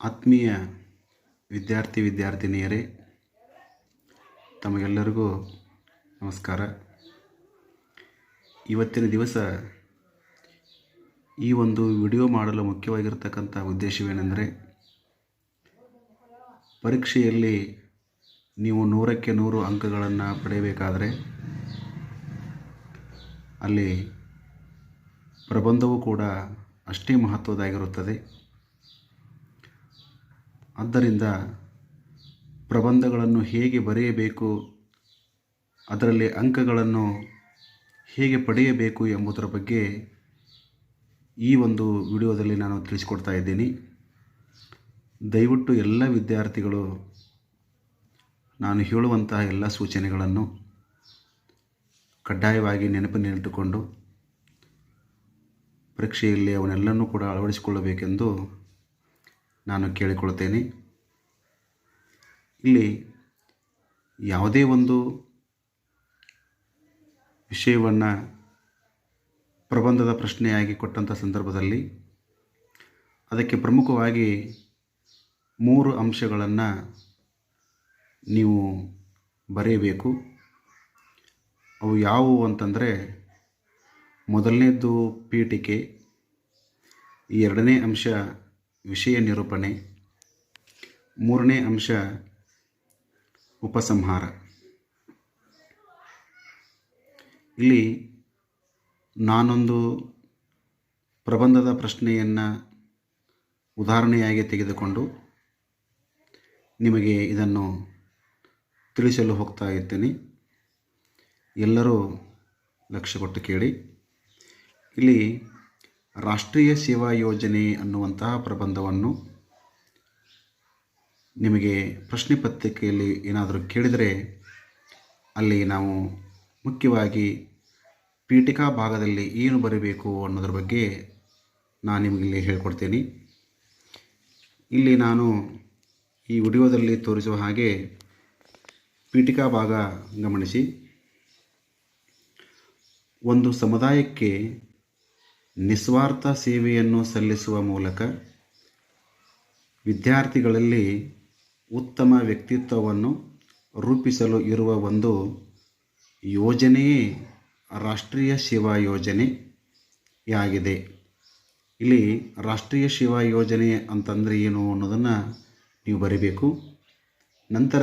ಆತ್ಮೀಯ ವಿದ್ಯಾರ್ಥಿ ವಿದ್ಯಾರ್ಥಿನಿಯರೇ, ತಮಗೆಲ್ಲರಿಗೂ ನಮಸ್ಕಾರ. ಇವತ್ತಿನ ದಿವಸ ಈ ಒಂದು ವಿಡಿಯೋ ಮಾಡಲು ಮುಖ್ಯವಾಗಿರ್ತಕ್ಕಂಥ ಉದ್ದೇಶವೇನೆಂದರೆ, ಪರೀಕ್ಷೆಯಲ್ಲಿ ನೀವು ನೂರಕ್ಕೆ ನೂರು ಅಂಕಗಳನ್ನು ಪಡೆಯಬೇಕಾದರೆ, ಅಲ್ಲಿ ಪ್ರಬಂಧವೂ ಕೂಡ ಅಷ್ಟೇ ಮಹತ್ವದಾಗಿರುತ್ತದೆ ಆದ್ದರಿಂದ ಪ್ರಬಂಧಗಳನ್ನು ಹೇಗೆ ಬರೆಯಬೇಕು, ಅದರಲ್ಲಿ ಅಂಕಗಳನ್ನು ಹೇಗೆ ಪಡೆಯಬೇಕು ಎಂಬುದರ ಬಗ್ಗೆ ಈ ಒಂದು ವಿಡಿಯೋದಲ್ಲಿ ನಾನು ತಿಳಿಸಿಕೊಡ್ತಾ ಇದ್ದೀನಿ. ದಯವಿಟ್ಟು ಎಲ್ಲ ವಿದ್ಯಾರ್ಥಿಗಳು ನಾನು ಹೇಳುವಂತಹ ಎಲ್ಲ ಸೂಚನೆಗಳನ್ನು ಕಡ್ಡಾಯವಾಗಿ ನೆನಪಿನಲ್ಲಿಟ್ಟುಕೊಂಡು ಪರೀಕ್ಷೆಯಲ್ಲಿ ಅವನ್ನೆಲ್ಲನೂ ಕೂಡ ಅಳವಡಿಸಿಕೊಳ್ಳಬೇಕೆಂದು ನಾನು ಕೇಳಿಕೊಳ್ಳುತ್ತೇನೆ ಇಲ್ಲಿ ಯಾವುದೇ ಒಂದು ವಿಷಯವನ್ನು ಪ್ರಬಂಧದ ಪ್ರಶ್ನೆಯಾಗಿ ಕೊಟ್ಟಂಥ ಸಂದರ್ಭದಲ್ಲಿ ಅದಕ್ಕೆ ಪ್ರಮುಖವಾಗಿ ಮೂರು ಅಂಶಗಳನ್ನು ನೀವು ಬರೆಯಬೇಕು. ಅವು ಯಾವುವು ಅಂತಂದರೆ ಮೊದಲನೇದು ಪೀಠಿಕೆ ಎರಡನೇ ಅಂಶ ವಿಷಯ ನಿರೂಪಣೆ. ಮೂರನೇ ಅಂಶ, ಉಪಸಂಹಾರ. ಇಲ್ಲಿ ನಾನೊಂದು ಪ್ರಬಂಧದ ಪ್ರಶ್ನೆಯನ್ನು ಉದಾಹರಣೆಯಾಗಿ ತೆಗೆದುಕೊಂಡು ನಿಮಗೆ ಇದನ್ನು ತಿಳಿಸಲು ಹೋಗ್ತಾ ಇದ್ದೇನೆ. ಎಲ್ಲರೂ ಲಕ್ಷ್ಯ ಕೊಟ್ಟು ಕೇಳಿ. ಇಲ್ಲಿ ರಾಷ್ಟ್ರೀಯ ಸೇವಾ ಯೋಜನೆ ಅನ್ನುವಂತಹ ಪ್ರಬಂಧವನ್ನು ನಿಮಗೆ ಪ್ರಶ್ನೆ ಪತ್ರಿಕೆಯಲ್ಲಿ ಏನಾದರೂ ಕೇಳಿದರೆ ಅಲ್ಲಿ ನಾವು ಮುಖ್ಯವಾಗಿ ಪೀಠಿಕಾ ಭಾಗದಲ್ಲಿ ಏನು ಬರಬೇಕು ಅನ್ನೋದ್ರ ಬಗ್ಗೆ ನಾನು ನಿಮಗಿಲ್ಲಿ ಹೇಳ್ಕೊಡ್ತೀನಿ. ಇಲ್ಲಿ ನಾನು ಈ ವಿಡಿಯೋದಲ್ಲಿ ತೋರಿಸುವ ಹಾಗೆ ಪೀಠಿಕಾ ಭಾಗ ಗಮನಿಸಿ. ಒಂದು ಸಮುದಾಯಕ್ಕೆ ನಿಸ್ವಾರ್ಥ ಸೇವೆಯನ್ನು ಸಲ್ಲಿಸುವ ಮೂಲಕ ವಿದ್ಯಾರ್ಥಿಗಳಲ್ಲಿ ಉತ್ತಮ ವ್ಯಕ್ತಿತ್ವವನ್ನು ರೂಪಿಸಲು ಇರುವ ಒಂದು ಯೋಜನೆಯೇ ರಾಷ್ಟ್ರೀಯ ಸೇವಾ ಯೋಜನೆಯಾಗಿದೆ. ಇಲ್ಲಿ ರಾಷ್ಟ್ರೀಯ ಸೇವಾ ಯೋಜನೆ ಅಂತಂದರೆ ಏನು ಅನ್ನೋದನ್ನು ನೀವು ಬರಿಬೇಕು. ನಂತರ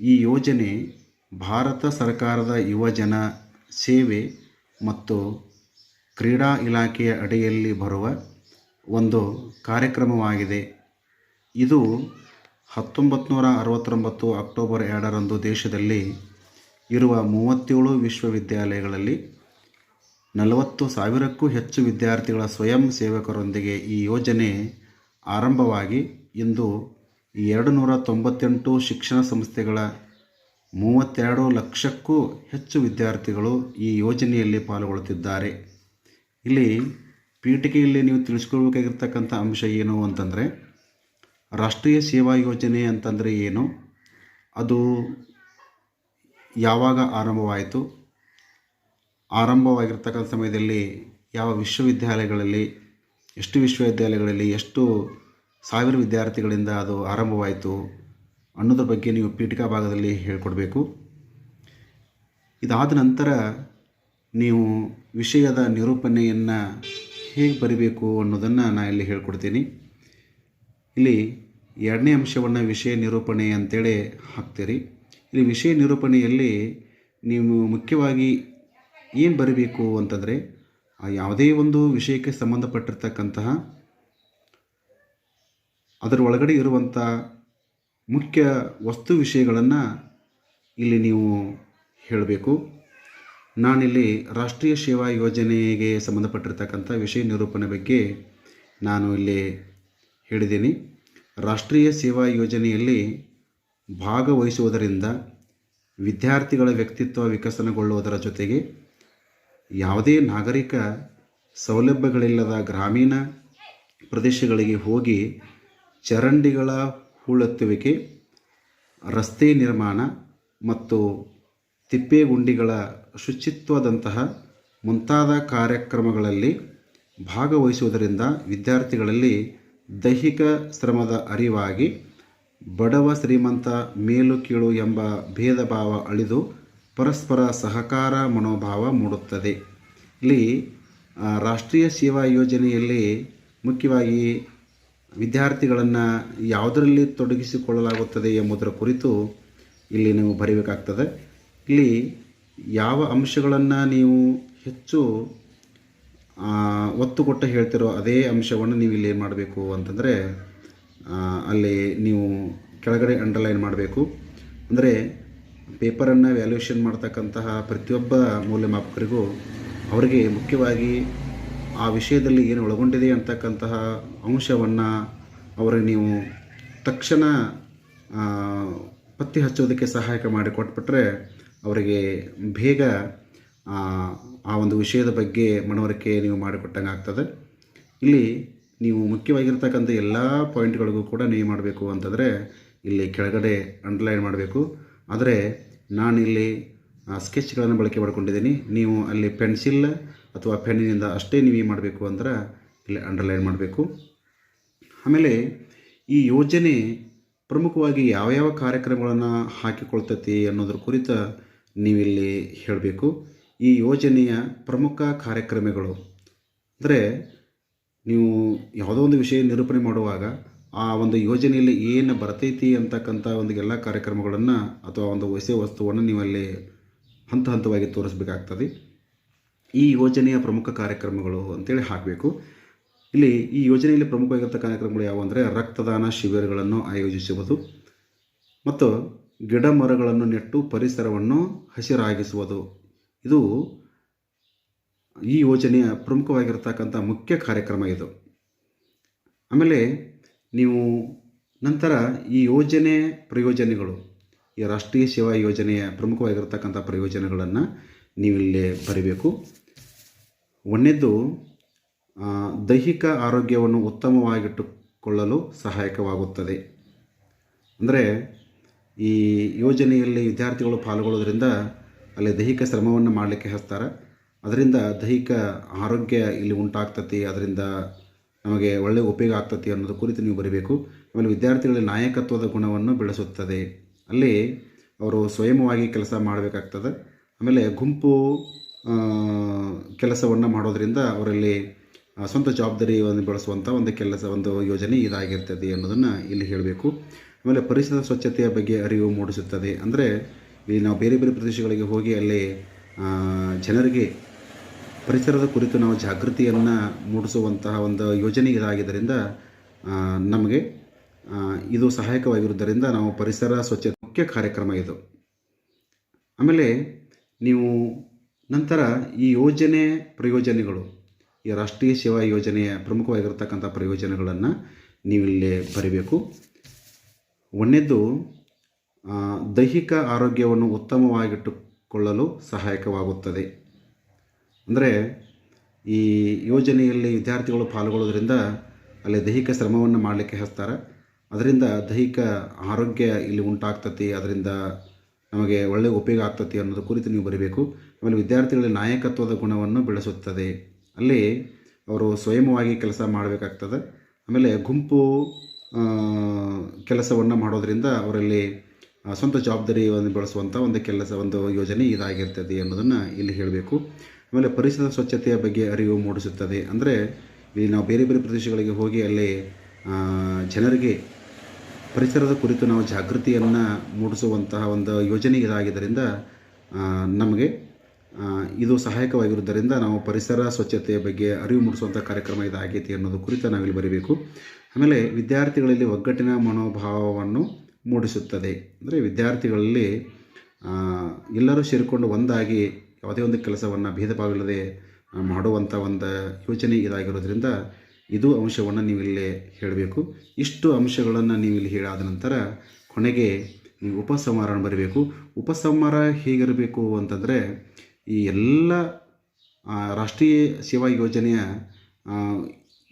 ಈ ಯೋಜನೆ ಭಾರತ ಸರ್ಕಾರದ ಯುವಜನ ಸೇವೆ ಮತ್ತು ಕ್ರೀಡಾ ಇಲಾಖೆಯ ಅಡಿಯಲ್ಲಿ ಬರುವ ಒಂದು ಕಾರ್ಯಕ್ರಮವಾಗಿದೆ. ಇದು ಹತ್ತೊಂಬತ್ತು ನೂರ ಅರವತ್ತೊಂಬತ್ತು ಅಕ್ಟೋಬರ್ ಎರಡರಂದು ದೇಶದಲ್ಲಿ ಇರುವ ಮೂವತ್ತೇಳು ವಿಶ್ವವಿದ್ಯಾಲಯಗಳಲ್ಲಿ ನಲವತ್ತು ಸಾವಿರಕ್ಕೂ ಹೆಚ್ಚು ವಿದ್ಯಾರ್ಥಿಗಳ ಸ್ವಯಂ ಸೇವಕರೊಂದಿಗೆ ಈ ಯೋಜನೆ ಆರಂಭವಾಗಿ ಇಂದು ಎರಡು ನೂರ ತೊಂಬತ್ತೆಂಟು ಶಿಕ್ಷಣ ಸಂಸ್ಥೆಗಳ ಮೂವತ್ತೆರಡು ಲಕ್ಷಕ್ಕೂ ಹೆಚ್ಚು ವಿದ್ಯಾರ್ಥಿಗಳು ಈ ಯೋಜನೆಯಲ್ಲಿ ಪಾಲ್ಗೊಳ್ಳುತ್ತಿದ್ದಾರೆ. ಇಲ್ಲಿ ಪೀಠಿಕೆಯಲ್ಲಿ ನೀವು ತಿಳಿಸ್ಕೊಳ್ಬೇಕಾಗಿರ್ತಕ್ಕಂಥ ಅಂಶ ಏನು ಅಂತಂದರೆ ರಾಷ್ಟ್ರೀಯ ಸೇವಾ ಯೋಜನೆ ಅಂತಂದರೆ ಏನು? ಅದು ಯಾವಾಗ ಆರಂಭವಾಯಿತು? ಆರಂಭವಾಗಿರ್ತಕ್ಕಂಥ ಸಮಯದಲ್ಲಿ ಯಾವ ವಿಶ್ವವಿದ್ಯಾಲಯಗಳಲ್ಲಿ, ಎಷ್ಟು ವಿಶ್ವವಿದ್ಯಾಲಯಗಳಲ್ಲಿ, ಎಷ್ಟು ಸಾವಿರ ವಿದ್ಯಾರ್ಥಿಗಳಿಂದ ಅದು ಆರಂಭವಾಯಿತು ಅನ್ನೋದ್ರ ಬಗ್ಗೆ ನೀವು ಪೀಠಿಕಾ ಭಾಗದಲ್ಲಿ ಹೇಳ್ಕೊಡ್ಬೇಕು. ಇದಾದ ನಂತರ ನೀವು ವಿಷಯದ ನಿರೂಪಣೆಯನ್ನು ಹೇಗೆ ಬರಿಬೇಕು ಅನ್ನೋದನ್ನು ನಾನು ಇಲ್ಲಿ ಹೇಳ್ಕೊಡ್ತೀನಿ. ಇಲ್ಲಿ ಎರಡನೇ ಅಂಶವನ್ನು ವಿಷಯ ನಿರೂಪಣೆ ಅಂತೇಳಿ ಹಾಕ್ತೀರಿ. ಇಲ್ಲಿ ವಿಷಯ ನಿರೂಪಣೆಯಲ್ಲಿ ನೀವು ಮುಖ್ಯವಾಗಿ ಏನು ಬರೀಬೇಕು ಅಂತಂದರೆ ಯಾವುದೇ ಒಂದು ವಿಷಯಕ್ಕೆ ಸಂಬಂಧಪಟ್ಟಿರ್ತಕ್ಕಂತಹ, ಅದರ ಒಳಗಡೆ ಇರುವಂಥ ಮುಖ್ಯ ವಸ್ತು ವಿಷಯಗಳನ್ನು ಇಲ್ಲಿ ನೀವು ಹೇಳಬೇಕು. ನಾನಿಲ್ಲಿ ರಾಷ್ಟ್ರೀಯ ಸೇವಾ ಯೋಜನೆಗೆ ಸಂಬಂಧಪಟ್ಟಿರ್ತಕ್ಕಂಥ ವಿಷಯ ನಿರೂಪಣೆ ಬಗ್ಗೆ ನಾನು ಇಲ್ಲಿ ಹೇಳಿದ್ದೀನಿ. ರಾಷ್ಟ್ರೀಯ ಸೇವಾ ಯೋಜನೆಯಲ್ಲಿ ಭಾಗವಹಿಸುವುದರಿಂದ ವಿದ್ಯಾರ್ಥಿಗಳ ವ್ಯಕ್ತಿತ್ವ ವಿಕಸನಗೊಳ್ಳುವುದರ ಜೊತೆಗೆ ಯಾವುದೇ ನಾಗರಿಕ ಸೌಲಭ್ಯಗಳಿಲ್ಲದ ಗ್ರಾಮೀಣ ಪ್ರದೇಶಗಳಿಗೆ ಹೋಗಿ ಚರಂಡಿಗಳ ಹೂಳೆತ್ತುವಿಕೆ, ರಸ್ತೆ ನಿರ್ಮಾಣ ಮತ್ತು ತಿಪ್ಪೆಗುಂಡಿಗಳ ಶುಚಿತ್ವದಂತಹ ಮುಂತಾದ ಕಾರ್ಯಕ್ರಮಗಳಲ್ಲಿ ಭಾಗವಹಿಸುವುದರಿಂದ ವಿದ್ಯಾರ್ಥಿಗಳಲ್ಲಿ ದೈಹಿಕ ಶ್ರಮದ ಅರಿವಾಗಿ ಬಡವ ಶ್ರೀಮಂತ ಮೇಲು ಕೀಳು ಎಂಬ ಭೇದ ಭಾವ ಅಳಿದು ಪರಸ್ಪರ ಸಹಕಾರ ಮನೋಭಾವ ಮೂಡುತ್ತದೆ. ಇಲ್ಲಿ ರಾಷ್ಟ್ರೀಯ ಸೇವಾ ಯೋಜನೆಯಲ್ಲಿ ಮುಖ್ಯವಾಗಿ ವಿದ್ಯಾರ್ಥಿಗಳನ್ನು ಯಾವುದರಲ್ಲಿ ತೊಡಗಿಸಿಕೊಳ್ಳಲಾಗುತ್ತದೆ ಎಂಬುದರ ಕುರಿತು ಇಲ್ಲಿ ನೀವು ಬರೀಬೇಕಾಗ್ತದೆ. ಇಲ್ಲಿ ಯಾವ ಅಂಶಗಳನ್ನು ನೀವು ಹೆಚ್ಚು ಒತ್ತು ಕೊಟ್ಟು ಹೇಳ್ತಿರೋ ಅದೇ ಅಂಶವನ್ನು ನೀವು ಇಲ್ಲಿ ಏನು ಮಾಡಬೇಕು ಅಂತಂದರೆ ಅಲ್ಲಿ ನೀವು ಕೆಳಗಡೆ ಅಂಡರ್ಲೈನ್ ಮಾಡಬೇಕು. ಅಂದರೆ ಪೇಪರನ್ನು ವ್ಯಾಲ್ಯೂಯೇಷನ್ ಮಾಡ್ತಕ್ಕಂತಹ ಪ್ರತಿಯೊಬ್ಬ ಮೌಲ್ಯಮಾಪಕರಿಗೂ ಅವರಿಗೆ ಮುಖ್ಯವಾಗಿ ಆ ವಿಷಯದಲ್ಲಿ ಏನು ಒಳಗೊಂಡಿದೆ ಅಂತಕ್ಕಂತಹ ಅಂಶವನ್ನು ಅವರಿಗೆ ನೀವು ತಕ್ಷಣ ಪತ್ತೆ ಹಚ್ಚೋದಕ್ಕೆ ಸಹಾಯಕ ಮಾಡಿ ಕೊಟ್ಬಿಟ್ರೆ ಅವರಿಗೆ ಬೇಗ ಆ, ಒಂದು ವಿಷಯದ ಬಗ್ಗೆ ಮನವರಿಕೆ ನೀವು ಮಾಡಿಕೊಟ್ಟಂಗೆ ಆಗ್ತದೆ. ಇಲ್ಲಿ ನೀವು ಮುಖ್ಯವಾಗಿರ್ತಕ್ಕಂಥ ಎಲ್ಲ ಪಾಯಿಂಟ್ಗಳಿಗೂ ಕೂಡ ನೀವು ಮಾಡಬೇಕು ಅಂತಂದರೆ ಇಲ್ಲಿ ಕೆಳಗಡೆ ಅಂಡರ್ಲೈನ್ ಮಾಡಬೇಕು. ಆದರೆ ನಾನಿಲ್ಲಿ ಸ್ಕೆಚ್ಗಳನ್ನು ಬಳಕೆ ಮಾಡ್ಕೊಂಡಿದ್ದೀನಿ. ನೀವು ಅಲ್ಲಿ ಪೆನ್ಸಿಲ್ ಅಥವಾ ಪೆನ್ನಿನಿಂದ ಅಷ್ಟೇ ನೀವು ಮಾಡಬೇಕು ಅಂದ್ರೆ ಇಲ್ಲಿ ಅಂಡರ್ಲೈನ್ ಮಾಡಬೇಕು. ಆಮೇಲೆ ಈ ಯೋಜನೆ ಪ್ರಮುಖವಾಗಿ ಯಾವ್ಯಾವ ಕಾರ್ಯಕ್ರಮಗಳನ್ನು ಹಾಕಿಕೊಳ್ತೈತಿ ಅನ್ನೋದ್ರ ಕುರಿತ ನೀವಿಲ್ಲಿ ಹೇಳಬೇಕು. ಈ ಯೋಜನೆಯ ಪ್ರಮುಖ ಕಾರ್ಯಕ್ರಮಗಳು. ಅಂದರೆ ನೀವು ಯಾವುದೋ ಒಂದು ವಿಷಯ ನಿರೂಪಣೆ ಮಾಡುವಾಗ ಆ ಒಂದು ಯೋಜನೆಯಲ್ಲಿ ಏನು ಬರ್ತೈತಿ ಅಂತಕ್ಕಂಥ ಒಂದು ಎಲ್ಲ ಕಾರ್ಯಕ್ರಮಗಳನ್ನು ಅಥವಾ ಒಂದು ವಿಷಯ ವಸ್ತುವನ್ನು ನೀವಲ್ಲಿ ಹಂತ ಹಂತವಾಗಿ ತೋರಿಸ್ಬೇಕಾಗ್ತದೆ. ಈ ಯೋಜನೆಯ ಪ್ರಮುಖ ಕಾರ್ಯಕ್ರಮಗಳು ಅಂತೇಳಿ ಹಾಕಬೇಕು. ಇಲ್ಲಿ ಈ ಯೋಜನೆಯಲ್ಲಿ ಪ್ರಮುಖವಾಗಿರ್ತ ಕಾರ್ಯಕ್ರಮಗಳು ಯಾವುವು ಅಂದರೆ ರಕ್ತದಾನ ಶಿಬಿರಗಳನ್ನು ಆಯೋಜಿಸುವುದು. ಮತ್ತು ಗಿಡ ಮರಗಳನ್ನು ನೆಟ್ಟು ಪರಿಸರವನ್ನು ಹಸಿರಾಗಿಸುವುದು. ಇದು ಈ ಯೋಜನೆಯ ಪ್ರಮುಖವಾಗಿರ್ತಕ್ಕಂಥ ಮುಖ್ಯ ಕಾರ್ಯಕ್ರಮ ಇದು. ಆಮೇಲೆ ನೀವು ನಂತರ ಈ ಯೋಜನೆ ಪ್ರಯೋಜನಗಳು ಈ ರಾಷ್ಟ್ರೀಯ ಸೇವಾ ಯೋಜನೆಯ ಪ್ರಮುಖವಾಗಿರ್ತಕ್ಕಂಥ ಪ್ರಯೋಜನಗಳನ್ನು ನೀವಿಲ್ಲಿ ಬರೀಬೇಕು. ಒಂದೇದು ಆ, ದೈಹಿಕ ಆರೋಗ್ಯವನ್ನು ಉತ್ತಮವಾಗಿಟ್ಟುಕೊಳ್ಳಲು ಸಹಾಯಕವಾಗುತ್ತದೆ. ಅಂದರೆ ಈ ಯೋಜನೆಯಲ್ಲಿ ವಿದ್ಯಾರ್ಥಿಗಳು ಪಾಲ್ಗೊಳ್ಳೋದ್ರಿಂದ ಅಲ್ಲಿ ದೈಹಿಕ ಶ್ರಮವನ್ನು ಮಾಡಲಿಕ್ಕೆ ಹಚ್ತಾರೆ ಅದರಿಂದ ದೈಹಿಕ ಆರೋಗ್ಯ ಇಲ್ಲಿ ಉಂಟಾಗ್ತತಿ, ಅದರಿಂದ ನಮಗೆ ಒಳ್ಳೆಯ ಉಪಯೋಗ ಆಗ್ತತಿ ಅನ್ನೋದು ಕುರಿತು ನೀವು ಬರೀಬೇಕು. ಆಮೇಲೆ ವಿದ್ಯಾರ್ಥಿಗಳಲ್ಲಿ ನಾಯಕತ್ವದ ಗುಣವನ್ನು ಬೆಳೆಸುತ್ತದೆ. ಅಲ್ಲಿ ಅವರು ಸ್ವಯಂವಾಗಿ ಕೆಲಸ ಮಾಡಬೇಕಾಗ್ತದೆ. ಆಮೇಲೆ ಗುಂಪು ಕೆಲಸವನ್ನು ಮಾಡೋದರಿಂದ ಅವರಲ್ಲಿ ಸ್ವಂತ ಜವಾಬ್ದಾರಿಯನ್ನು ಬೆಳೆಸುವಂಥ ಒಂದು ಕೆಲಸ, ಒಂದು ಯೋಜನೆ ಇದಾಗಿರ್ತದೆ ಅನ್ನೋದನ್ನು ಇಲ್ಲಿ ಹೇಳಬೇಕು. ಆಮೇಲೆ ಪರಿಸರ ಸ್ವಚ್ಛತೆಯ ಬಗ್ಗೆ ಅರಿವು ಮೂಡಿಸುತ್ತದೆ. ಅಂದರೆ ಇಲ್ಲಿ ನಾವು ಬೇರೆ ಬೇರೆ ಪ್ರದೇಶಗಳಿಗೆ ಹೋಗಿ ಅಲ್ಲಿ ಜನರಿಗೆ ಪರಿಸರದ ಕುರಿತು ನಾವು ಜಾಗೃತಿಯನ್ನು ಮೂಡಿಸುವಂತಹ ಒಂದು ಯೋಜನೆ ಇದಾಗಿದ್ದರಿಂದ ನಮಗೆ ಇದು ಸಹಾಯಕವಾಗಿರುವುದರಿಂದ ನಾವು ಪರಿಸರ ಸ್ವಚ್ಛತೆ ಮುಖ್ಯ ಕಾರ್ಯಕ್ರಮ ಇದು. ಆಮೇಲೆ ನೀವು ನಂತರ ಈ ಯೋಜನೆ ಪ್ರಯೋಜನಗಳು, ಈ ರಾಷ್ಟ್ರೀಯ ಸೇವಾ ಯೋಜನೆಯ ಪ್ರಮುಖವಾಗಿರತಕ್ಕಂಥ ಪ್ರಯೋಜನಗಳನ್ನು ನೀವಿಲ್ಲಿ ಬರೀಬೇಕು. ಒಂದನೇದ್ದು ಆ, ದೈಹಿಕ ಆರೋಗ್ಯವನ್ನು ಉತ್ತಮವಾಗಿಟ್ಟುಕೊಳ್ಳಲು ಸಹಾಯಕವಾಗುತ್ತದೆ. ಅಂದರೆ ಈ ಯೋಜನೆಯಲ್ಲಿ ವಿದ್ಯಾರ್ಥಿಗಳು ಪಾಲ್ಗೊಳ್ಳೋದ್ರಿಂದ ಅಲ್ಲಿ ದೈಹಿಕ ಶ್ರಮವನ್ನು ಮಾಡಲಿಕ್ಕೆ ಹಚ್ತಾರೆ ಅದರಿಂದ ದೈಹಿಕ ಆರೋಗ್ಯ ಇಲ್ಲಿ ಉಂಟಾಗ್ತತಿ ಅದರಿಂದ ನಮಗೆ ಒಳ್ಳೆಯ ಉಪಯೋಗ ಆಗ್ತತಿ ಅನ್ನೋದು ಕುರಿತು ನೀವು ಬರೀಬೇಕು. ಆಮೇಲೆ ವಿದ್ಯಾರ್ಥಿಗಳಲ್ಲಿ ನಾಯಕತ್ವದ ಗುಣವನ್ನು ಬೆಳೆಸುತ್ತದೆ. ಅಲ್ಲಿ ಅವರು ಸ್ವಯಂವಾಗಿ ಕೆಲಸ ಮಾಡಬೇಕಾಗ್ತದೆ. ಆಮೇಲೆ ಗುಂಪು ಕೆಲಸವನ್ನು ಮಾಡೋದರಿಂದ ಅವರಲ್ಲಿ ಸ್ವಂತ ಜವಾಬ್ದಾರಿಯನ್ನು ಬೆಳೆಸುವಂಥ ಒಂದು ಕೆಲಸ, ಒಂದು ಯೋಜನೆ ಇದಾಗಿರ್ತದೆ ಅನ್ನೋದನ್ನು ಇಲ್ಲಿ ಹೇಳಬೇಕು. ಆಮೇಲೆ ಪರಿಸರ ಸ್ವಚ್ಛತೆಯ ಬಗ್ಗೆ ಅರಿವು ಮೂಡಿಸುತ್ತದೆ. ಅಂದರೆ, ಇಲ್ಲಿ ನಾವು ಬೇರೆ ಬೇರೆ ಪ್ರದೇಶಗಳಿಗೆ ಹೋಗಿ ಅಲ್ಲಿ ಜನರಿಗೆ ಪರಿಸರದ ಕುರಿತು ನಾವು ಜಾಗೃತಿಯನ್ನು ಮೂಡಿಸುವಂತಹ ಒಂದು ಯೋಜನೆ ಇದಾಗಿದ್ದರಿಂದ ನಮಗೆ ಇದು ಸಹಾಯಕವಾಗಿರುವುದರಿಂದ ನಾವು ಪರಿಸರ ಸ್ವಚ್ಛತೆಯ ಬಗ್ಗೆ ಅರಿವು ಮೂಡಿಸುವಂಥ ಕಾರ್ಯಕ್ರಮ ಇದಾಗೈತಿ ಅನ್ನೋದು ಕುರಿತು ನಾವಿಲ್ಲಿ ಬರೀಬೇಕು. ಆಮೇಲೆ ವಿದ್ಯಾರ್ಥಿಗಳಲ್ಲಿ ಒಗ್ಗಟ್ಟಿನ ಮನೋಭಾವವನ್ನು ಮೂಡಿಸುತ್ತದೆ. ಅಂದರೆ ವಿದ್ಯಾರ್ಥಿಗಳಲ್ಲಿ ಎಲ್ಲರೂ ಸೇರಿಕೊಂಡು ಒಂದಾಗಿ ಯಾವುದೇ ಒಂದು ಕೆಲಸವನ್ನು ಭೇದ ಭಾವವಿಲ್ಲದೆ ಮಾಡುವಂಥ ಒಂದು ಯೋಜನೆ ಇದಾಗಿರೋದ್ರಿಂದ ಇದು ಅಂಶವನ್ನು ನೀವಿಲ್ಲಿ ಹೇಳಬೇಕು. ಇಷ್ಟು ಅಂಶಗಳನ್ನು ನೀವಿಲ್ಲಿ ಹೇಳಾದ ನಂತರ ಕೊನೆಗೆ ನೀವು ಉಪಸಂಹಾರ ಬರಬೇಕು. ಉಪಸಂಹಾರ ಹೇಗಿರಬೇಕು ಅಂತಂದರೆ, ಈ ಎಲ್ಲ ರಾಷ್ಟ್ರೀಯ ಸೇವಾ ಯೋಜನೆಯ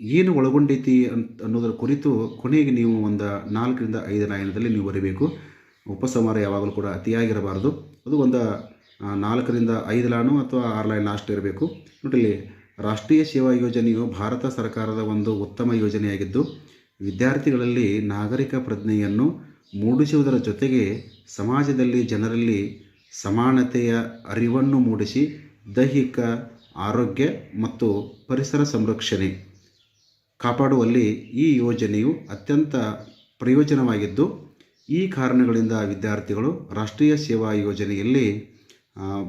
ಏನು ಒಳಗೊಂಡೈತಿ ಅಂತ ಅನ್ನೋದರ ಕುರಿತು ಕೊನೆಗೆ ನೀವು ಒಂದು ನಾಲ್ಕರಿಂದ ಐದು ಲೈನದಲ್ಲಿ ನೀವು ಬರೀಬೇಕು. ಉಪಸಂಹಾರ ಯಾವಾಗಲೂ ಕೂಡ ಅತಿಯಾಗಿರಬಾರ್ದು. ಅದು ಒಂದು ನಾಲ್ಕರಿಂದ ಐದು ಲಾನು ಅಥವಾ ಆರು ಲೈನ್ ಲಾಸ್ಟ್ ಇರಬೇಕು. ನೋಡಿಲ್ಲಿ, ರಾಷ್ಟ್ರೀಯ ಸೇವಾ ಯೋಜನೆಯು ಭಾರತ ಸರ್ಕಾರದ ಒಂದು ಉತ್ತಮ ಯೋಜನೆಯಾಗಿದ್ದು, ವಿದ್ಯಾರ್ಥಿಗಳಲ್ಲಿ ನಾಗರಿಕ ಪ್ರಜ್ಞೆಯನ್ನು ಮೂಡಿಸುವುದರ ಜೊತೆಗೆ ಸಮಾಜದಲ್ಲಿ ಜನರಲ್ಲಿ ಸಮಾನತೆಯ ಅರಿವನ್ನು ಮೂಡಿಸಿ ದೈಹಿಕ ಆರೋಗ್ಯ ಮತ್ತು ಪರಿಸರ ಸಂರಕ್ಷಣೆ ಕಾಪಾಡುವಲ್ಲಿ ಈ ಯೋಜನೆಯು ಅತ್ಯಂತ ಪ್ರಯೋಜನವಾಗಿದ್ದು, ಈ ಕಾರಣಗಳಿಂದ ವಿದ್ಯಾರ್ಥಿಗಳು ರಾಷ್ಟ್ರೀಯ ಸೇವಾ ಯೋಜನೆಯಲ್ಲಿ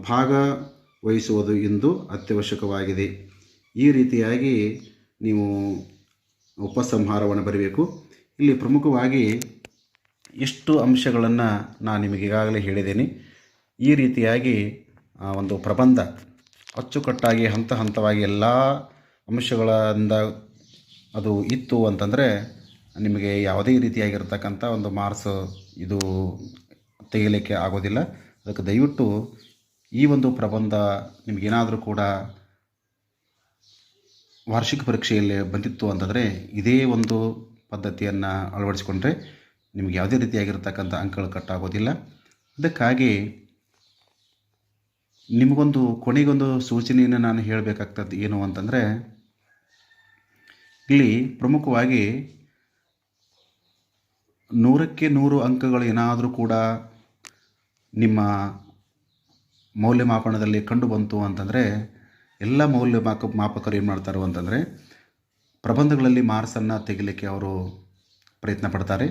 ಭಾಗವಹಿಸುವುದು ಇಂದು ಅತ್ಯವಶ್ಯಕವಾಗಿದೆ. ಈ ರೀತಿಯಾಗಿ ನೀವು ಉಪಸಂಹಾರವನ್ನು ಬರೀಬೇಕು. ಇಲ್ಲಿ ಪ್ರಮುಖವಾಗಿ ಎಷ್ಟು ಅಂಶಗಳನ್ನು ನಾನು ನಿಮಗೆ ಈಗಾಗಲೇ ಹೇಳಿದ್ದೇನೆ. ಈ ರೀತಿಯಾಗಿ ಒಂದು ಪ್ರಬಂಧ ಅಚ್ಚುಕಟ್ಟಾಗಿ ಹಂತ ಹಂತವಾಗಿ ಎಲ್ಲ ಅಂಶಗಳಿಂದ ಅದು ಇತ್ತು ಅಂತಂದರೆ ನಿಮಗೆ ಯಾವುದೇ ರೀತಿಯಾಗಿರ್ತಕ್ಕಂಥ ಒಂದು ಮಾರ್ಕ್ಸ್ ಇದು ತೆಗಿಲಿಕ್ಕೆ ಆಗೋದಿಲ್ಲ. ಅದಕ್ಕೆ ದಯವಿಟ್ಟು ಈ ಒಂದು ಪ್ರಬಂಧ ನಿಮಗೇನಾದರೂ ಕೂಡ ವಾರ್ಷಿಕ ಪರೀಕ್ಷೆಯಲ್ಲಿ ಬಂದಿತ್ತು ಅಂತಂದರೆ ಇದೇ ಒಂದು ಪದ್ಧತಿಯನ್ನು ಅಳವಡಿಸಿಕೊಂಡ್ರೆ ನಿಮಗೆ ಯಾವುದೇ ರೀತಿಯಾಗಿರ್ತಕ್ಕಂಥ ಅಂಕಗಳು ಕಟ್ಟಾಗೋದಿಲ್ಲ ಅದಕ್ಕಾಗಿ ನಿಮಗೊಂದು ಕೊನೆಗೊಂದು ಸೂಚನೆಯನ್ನು ನಾನು ಹೇಳಬೇಕಾಗ್ತದೆ ಏನು ಅಂತಂದರೆ ಇಲ್ಲಿ ಪ್ರಮುಖವಾಗಿ ನೂರಕ್ಕೆ ನೂರು ಅಂಕಗಳು ಏನಾದರೂ ಕೂಡ ನಿಮ್ಮ ಮೌಲ್ಯಮಾಪನದಲ್ಲಿ ಕಂಡು ಬಂತು ಅಂತಂದರೆ ಎಲ್ಲ ಮೌಲ್ಯ ಮಾಕ ಮಾಪಕರು ಏನು ಮಾಡ್ತಾರೆ ಅಂತಂದರೆ ಪ್ರಬಂಧಗಳಲ್ಲಿ ಮಾರ್ಸನ್ನು ತೆಗಿಲಿಕ್ಕೆ ಅವರು ಪ್ರಯತ್ನ ಪಡ್ತಾರೆ.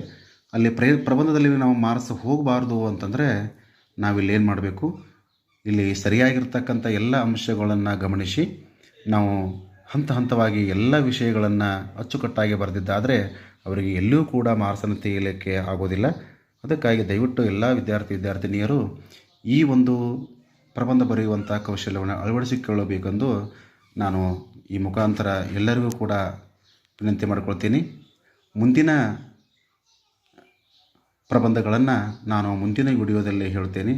ಅಲ್ಲಿ ಪ್ರಯ ಪ್ರಬಂಧದಲ್ಲಿ ನಾವು ಮಾರ್ಸ್ ಹೋಗಬಾರ್ದು ಅಂತಂದರೆ ನಾವಿಲ್ಲಿ ಏನು ಮಾಡಬೇಕು? ಇಲ್ಲಿ ಸರಿಯಾಗಿರ್ತಕ್ಕಂಥ ಎಲ್ಲ ಅಂಶಗಳನ್ನು ಗಮನಿಸಿ ನಾವು ಹಂತ ಹಂತವಾಗಿ ಎಲ್ಲ ವಿಷಯಗಳನ್ನು ಅಚ್ಚುಕಟ್ಟಾಗಿ ಬರೆದಿದ್ದಾದರೆ ಅವರಿಗೆ ಎಲ್ಲಿಯೂ ಕೂಡ ಮಾರ್ಸನ್ನು ತೆಗೆಯಲಿಕ್ಕೆ ಆಗೋದಿಲ್ಲ. ಅದಕ್ಕಾಗಿ ದಯವಿಟ್ಟು ಎಲ್ಲ ವಿದ್ಯಾರ್ಥಿ ವಿದ್ಯಾರ್ಥಿನಿಯರು ಈ ಒಂದು ಪ್ರಬಂಧ ಬರೆಯುವಂಥ ಕೌಶಲ್ಯವನ್ನು ಅಳವಡಿಸಿಕೊಳ್ಳಬೇಕೆಂದು ನಾನು ಈ ಮುಖಾಂತರ ಎಲ್ಲರಿಗೂ ಕೂಡ ವಿನಂತಿ ಮಾಡಿಕೊಳ್ತೀನಿ. ಮುಂದಿನ ಪ್ರಬಂಧಗಳನ್ನು ನಾನು ಮುಂದಿನ ವಿಡಿಯೋದಲ್ಲಿ ಹೇಳ್ತೇನೆ.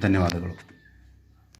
ಧನ್ಯವಾದಗಳು.